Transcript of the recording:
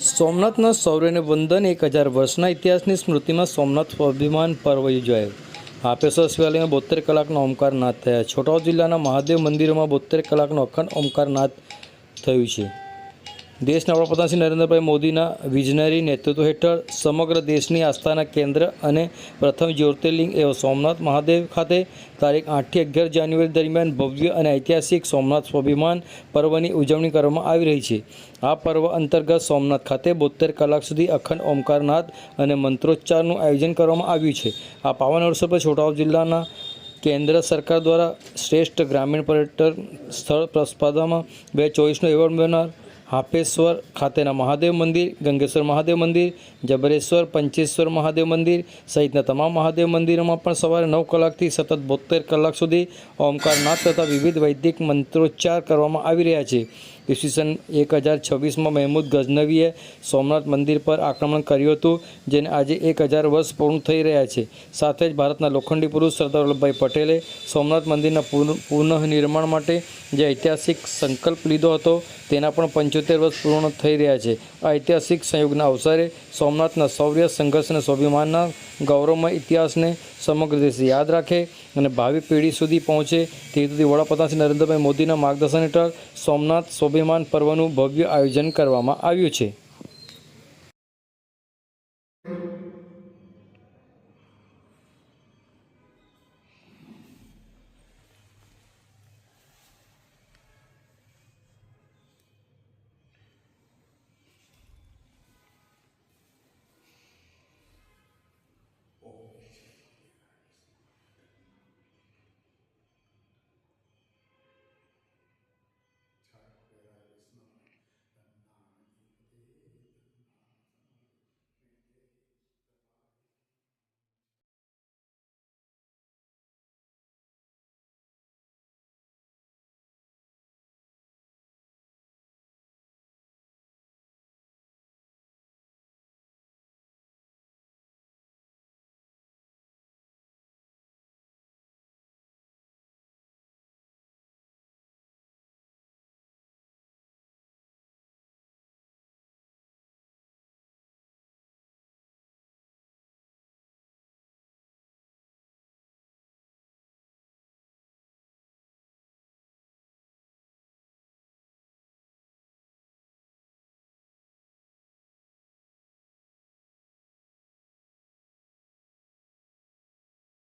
સોમનાથના સૌર્યને વંદન એક હજાર વર્ષના ઇતિહાસની સ્મૃતિમાં સોમનાથ સ્વાભિમાન પર્વ યોજાયો. હાપેશ્વર શિવાલયમાં બોતેર કલાકનો ઓમકાર નાથ થયા. છોટાઉદેપુર જિલ્લાના મહાદેવ મંદિરોમાં બોતેર કલાકનો અખંડ ઓમકાર નાથ થયું છે. દેશના વડાપ્રધાન શ્રી નરેન્દ્રભાઈ મોદીના વિઝનરી નેતૃત્વ હેઠળ સમગ્ર દેશની આસ્થાના કેન્દ્ર અને પ્રથમ જ્યોતિર્લિંગ એવા સોમનાથ મહાદેવ ખાતે તારીખ આઠથી અગિયાર જાન્યુઆરી દરમિયાન ભવ્ય અને ઐતિહાસિક સોમનાથ સ્વાભિમાન પર્વની ઉજવણી કરવામાં આવી રહી છે. આ પર્વ અંતર્ગત સોમનાથ ખાતે બોતેર કલાક સુધી અખંડ ઓમકારનાથ અને મંત્રોચ્ચારનું આયોજન કરવામાં આવ્યું છે. આ પાવન અવસર પર છોટાઉદ જિલ્લાના કેન્દ્ર સરકાર દ્વારા શ્રેષ્ઠ ગ્રામીણ પર્યટન સ્થળ સ્પર્ધામાં બે ચોવીસનો એવોર્ડ મેળવનાર હાપેશ્વર ખાતેના મહાદેવ મંદિર, ગંગેશ્વર મહાદેવ મંદિર, જબરેશ્વર, પંચેશ્વર મહાદેવ મંદિર સહિતના તમામ મહાદેવ મંદિરોમાં પણ સવારે નવ કલાકથી સતત બોતેર કલાક સુધી ઓમકારનાથ તથા વિવિધ વૈદિક મંત્રોચ્ચાર કરવામાં આવી રહ્યા છે. ઈસવીસન એક હજાર છવ્વીસમાં મહેમૂદ ગઝનવીએ સોમનાથ મંદિર પર આક્રમણ કર્યું હતું, જેને આજે એક હજાર વર્ષ પૂર્ણ થઈ રહ્યા છે. સાથે જ ભારતના લોખંડી પુરુષ સરદાર વલ્લભભાઈ પટેલે સોમનાથ મંદિરના પુન- પુનઃનિર્માણ માટે જે ઐતિહાસિક સંકલ્પ લીધો હતો, તેના પણ પંચોતેર વર્ષ પૂર્ણ થઈ રહ્યા છે. આ ઐતિહાસિક સંયોગના અવસરે સોમનાથના શૌર્ય સંઘર્ષ અને સ્વાભિમાનના ગૌરવમય ઇતિહાસને સમગ્ર દેશ યાદ રાખે અને ભાવિ પેઢી સુધી પહોંચે તે હેતુથી વડાપ્રધાન શ્રી નરેન્દ્રભાઈ મોદીના માર્ગદર્શન હેઠળ સોમનાથ સ્વાભિમાન પર્વનું ભવ્ય આયોજન કરવામાં આવ્યું છે.